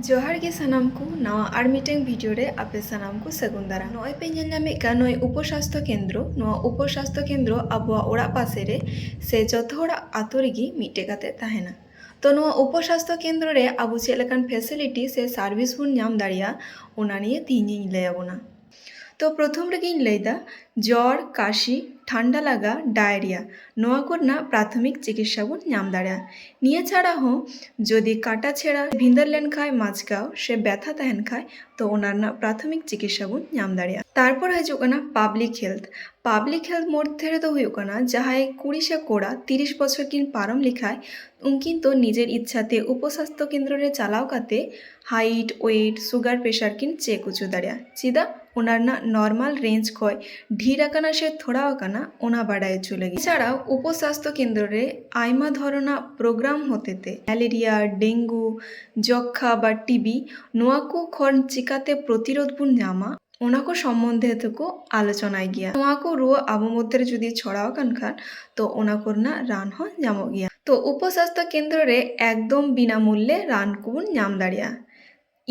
ᱡᱚᱦᱟᱨ ᱜᱮ ᱥᱟᱱᱟᱢ ᱠᱚ ᱱᱟᱣᱟ ᱟᱨ ᱢᱤᱫᱴᱟᱝ ᱵᱷᱤᱰᱤᱭᱳ ᱨᱮ ᱟᱯᱮ ᱥᱟᱱᱟᱢ ᱠᱚ ᱥᱟᱹᱜᱩᱱ ᱫᱟᱨᱟᱢ ᱱᱚᱜᱼᱚᱭ ᱯᱮ ᱧᱮᱞ ᱧᱟᱢᱮᱫ ᱠᱟᱱ ᱱᱚᱜᱼᱚᱭ ᱩᱯᱚᱥᱟᱥᱛᱷᱚ ᱠᱮᱱᱫᱨᱚ ᱱᱚᱣᱟ ᱩᱯᱚᱥᱟᱥᱛᱷᱚ ᱠᱮᱱᱫᱨᱚ ᱟᱵᱚᱣᱟᱜ ᱚᱲᱟᱜ ᱯᱟᱥᱮ ᱨᱮ ᱥᱮ ᱡᱚᱛᱚ ᱦᱚᱲᱟᱜ ᱟᱛᱳ ᱨᱮᱜᱮ ᱢᱤᱫᱴᱮᱡ ᱠᱟᱛᱮ ᱛᱟᱦᱮᱱᱟ ᱛᱚ ᱱᱚᱣᱟ ᱩᱯᱚᱥᱟᱥᱛᱷᱚ ᱠᱮᱱᱫᱨᱚ ᱨᱮ ᱟᱵᱚ ᱪᱮᱫ ᱞᱮᱠᱟᱱ ᱯᱷᱮᱥᱤᱞᱤᱴᱤ ᱥᱮ ᱥᱟᱨᱵᱷᱤᱥ ᱵᱚᱱ ᱧᱟᱢ ᱫᱟᱲᱮᱭᱟᱜᱼᱟ ᱚᱱᱟ ᱱᱤᱭᱮ ᱛᱤᱦᱤᱧᱤᱧ ᱞᱟᱹᱭ ᱟᱵᱚᱱᱟ ᱛᱚ ᱯᱨᱚᱛᱷᱚᱢ ᱨᱮᱜᱮᱧ ᱞᱟᱹᱭᱫᱟ জ্বর, কাশি, ঠান্ডা লাগা, ডায়রিয়া। নোয়াকন্যা প্রাথমিক চিকিৎসাবুন নামদারা নিয়ে ছাড়া হো, যদি কাটা ছেঁড়া ভিন্দরলেন খায় মাছগাও সে ব্যথা তাহেন খায়, তো ওনার না প্রাথমিক চিকিৎসাবুন নামদারা তারপর হাজু কানা পাবলিক হেলথ পাবলিক হেলথ মধ্যে তো হইব কানা যাহাই কুড়িশে কোড়া, তিরিশ বছর কিন পারম লিখায় উঙ্কিন তো নিজের ইচ্ছাতে উপস্বাস্থ্য কেন্দ্রে চালাও কাতে হাইট ওয়েট সুগার প্রেশার কিন চেক উঁচু দাঁড়িয়া চিদা, ওনার না নর্মাল রেঞ্জ কয় ઢીરાકાના છે ওনা বাড়ায় চলে গেছে। এছাড়াও উপস্বাস্থ্য কেন্দ্রে আইমা ধরনা প্রোগ্রাম হতেতে ম্যালেরিয়া, ডেঙ্গু যক্ষা বা টিবি, নোয়াকু খন চিকাতে প্রতিরোধপুর নামা ওনাকো সম্বন্ধে থেকে আলোচনায় গিয়া। নোয়াকো রো আবু মধ্যে যদি ছড়াও কানখান তো ওনাকোর না রান হন জামো গিয়া। তো উপস্বাস্থ্য কেন্দ্রে একদম বিনামূল্যে রান কুন নাম দাঁড়িয়া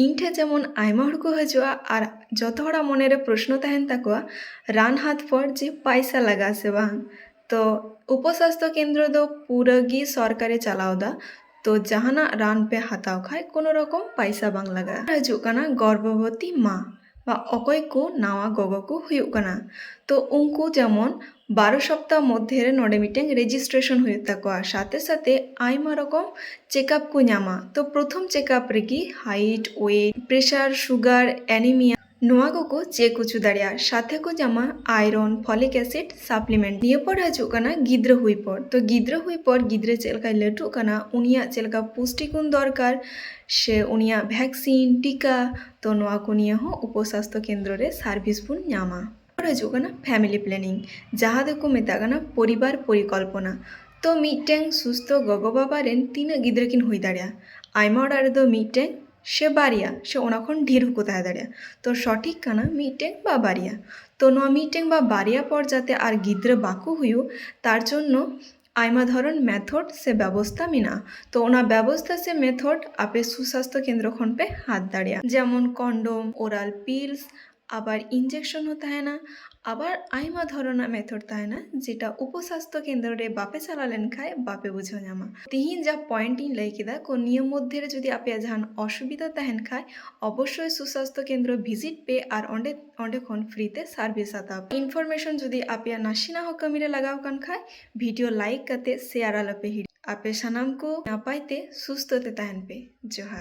ᱤᱧ ᱴᱷᱮᱱ ᱡᱮᱢᱚᱱ ᱟᱭᱢᱟ ᱦᱚᱲ ᱠᱚ ᱦᱤᱡᱩᱜᱼᱟ ᱟᱨ ᱡᱚᱛᱚ ᱦᱚᱲᱟᱜ ᱢᱚᱱᱮᱨᱮ ᱯᱨᱚᱥᱱᱚ ᱛᱟᱦᱮᱱ ᱛᱟᱠᱚᱣᱟ ᱨᱟᱱ ᱦᱟᱛ ᱯᱚᱨ ᱡᱮ ᱯᱟᱭᱥᱟ ᱞᱟᱜᱟᱜᱼᱟ ᱥᱮ ᱵᱟᱝ ᱛᱚ ᱩᱯᱚᱥᱟᱥᱛᱷᱚ ᱠᱮᱱᱫᱨᱚ ᱫᱚ ᱯᱩᱨᱟᱹ ᱜᱮ ᱥᱚᱨᱠᱟᱨᱮ ᱪᱟᱞᱟᱣᱫᱟ ᱛᱚ ᱡᱟᱦᱟᱱᱟᱜ ᱨᱟᱱ ᱯᱮ ᱦᱟᱛᱟᱣ ᱠᱷᱟᱡ ᱠᱳᱱᱳ ᱨᱚᱠᱚᱢ ᱯᱟᱭᱥᱟ ᱵᱟᱝ ᱞᱟᱜᱟᱜᱼᱟ ᱦᱤᱡᱩᱜ ᱠᱟᱱᱟ ᱜᱚᱨᱵᱷᱚᱵᱚᱛী ᱢᱟ ᱵᱟ ᱚᱠᱚᱭ ᱠᱚ ᱱᱟᱣᱟ ᱜᱚᱜᱚ ᱠᱚ ᱦᱩᱭᱩᱜ ᱠᱟᱱᱟ ᱛᱚ ᱩᱱᱠᱩ ᱡᱮᱢᱚᱱ ᱵᱟᱨᱚ ᱥᱚᱯᱛᱟ ᱢᱚᱫᱽᱫᱷᱮ ᱨᱮ ᱱᱚᱰᱮ ᱢᱤᱫᱴᱮᱱ ᱨᱮᱡᱤᱥᱴᱨᱮᱥᱚᱱ ᱦᱩᱭᱩᱜ ᱛᱟᱠᱚᱣᱟ ᱥᱟᱛᱮ ᱥᱟᱛᱮ ᱟᱭᱢᱟ ᱨᱚᱠᱚᱢ ᱪᱮᱠᱟᱯ ᱠᱚ ᱧᱟᱢᱟ ᱛᱚ ᱯᱨᱚᱛᱷᱚᱢ ᱪᱮᱠᱟᱯ ᱨᱮᱜᱮ height weight pressure sugar anaemia నోవాకు చేకూర్చుదడియా సాథేకు జమ ఐరన్ ఫోలిక్ యాసిడ్ సప్లిమెంట్ నియపడ హజుకనా గిద్ర హుయిపర్ ᱛᱚ ᱜᱤᱫᱽᱨᱟᱹ ᱦᱩᱭ ᱯᱚᱨ ᱜᱤᱫᱽᱨᱟᱹ ᱪᱮᱫ ᱞᱮᱠᱟᱭ ᱞᱟᱹᱴᱩᱜ ᱠᱟᱱᱟ ᱩᱱᱤᱭᱟᱜ ᱪᱮᱫ ᱞᱮᱠᱟ ᱯᱩᱥᱴᱤᱜᱩᱱ ᱫᱚᱨᱠᱟᱨ ᱥᱮ ᱩᱱᱤᱭᱟᱜ ᱵᱷᱮᱠᱥᱤᱱ ᱴᱤᱠᱟ ᱛᱚ ᱱᱚᱣᱟ ᱠᱚ ᱱᱤᱭᱟᱹ ᱦᱚᱸ ᱩᱯᱚᱥᱟᱥᱛᱷᱚ ᱠᱮᱱᱫᱨᱚ ᱨᱮ ᱥᱟᱨᱵᱷᱤᱥ ᱵᱚᱱ ᱧᱟᱢᱟ ᱦᱤᱡᱩᱜ ᱠᱟᱱᱟ ᱯᱷᱮᱢᱤᱞᱤ ᱯᱞᱮᱱᱤᱝ ᱡᱟᱦᱟᱸ ᱫᱚᱠᱚ ᱢᱮᱛᱟᱜ ᱠᱟᱱᱟ ᱯᱚᱨᱤᱵᱟᱨ ᱯᱚᱨᱤᱠᱚᱞᱯᱚᱱᱟ ᱛᱚ ᱢᱤᱫᱴᱮᱱ ᱥᱩᱥᱛᱷᱚ ᱜᱚᱜᱚ ᱵᱟᱵᱟ ᱨᱮᱱ ᱛᱤᱱᱟᱹᱜ ᱜᱤᱫᱽᱨᱟᱹ ᱠᱤᱱ ᱦᱩᱭ ᱫᱟᱲᱮᱭᱟᱜᱼᱟ ᱟᱭᱢᱟ ᱚᱲᱟᱜ ᱨᱮᱫᱚ ᱢᱤᱫᱴᱮᱱ সে বাড়িয়া সে ওনাখন 쉐바리아, 쉐오나콘 দাঁড়িয়া? তো সঠিক কানা মিটেং বা বাড়িয়া? তো নোয়া মিটেং বা বাড়িয়া পর যাতে আর গিদ্রে বাঁকু হইউ তার জন্য আইমা ধরন মেথড সে ব্যবস্থা মিনা। তো ওনা ব্যবস্থা সে মেথড আপে সুস্বাস্থ্য কেন্দ্র খনপে হাত দাঁড়িয়া। যেমন কন্ডম ওরাল পিলস আবার ইঞ্জেকশন হতে হয় না? আবার আইমা ধরনা মেথড তাই না? যেটা উপস্বাস্থ্য কেন্দ্রে বাপে চালালেন খায় বাপে বুঝো নামা তিহিন যা পয়েন্টিং লাইকিদা কো নিয়ম মধ্যে যদি আপে জাহান অসুবিধা তাহেন খায়, অবশ্যই সুস্বাস্থ্য কেন্দ্র ভিজিট পে আর অন্ডে অন্ডে খন ফ্রিতে সার্ভিস আতা ইনফরমেশন যদি আপে নাসিনা হকমিরে লাগাও কান খায়, ভিডিও লাইক কাতে শেয়ার আলাপে হিড। আপে সানামকো না পাইতে সুস্থতে তাহেন পে। জোহার।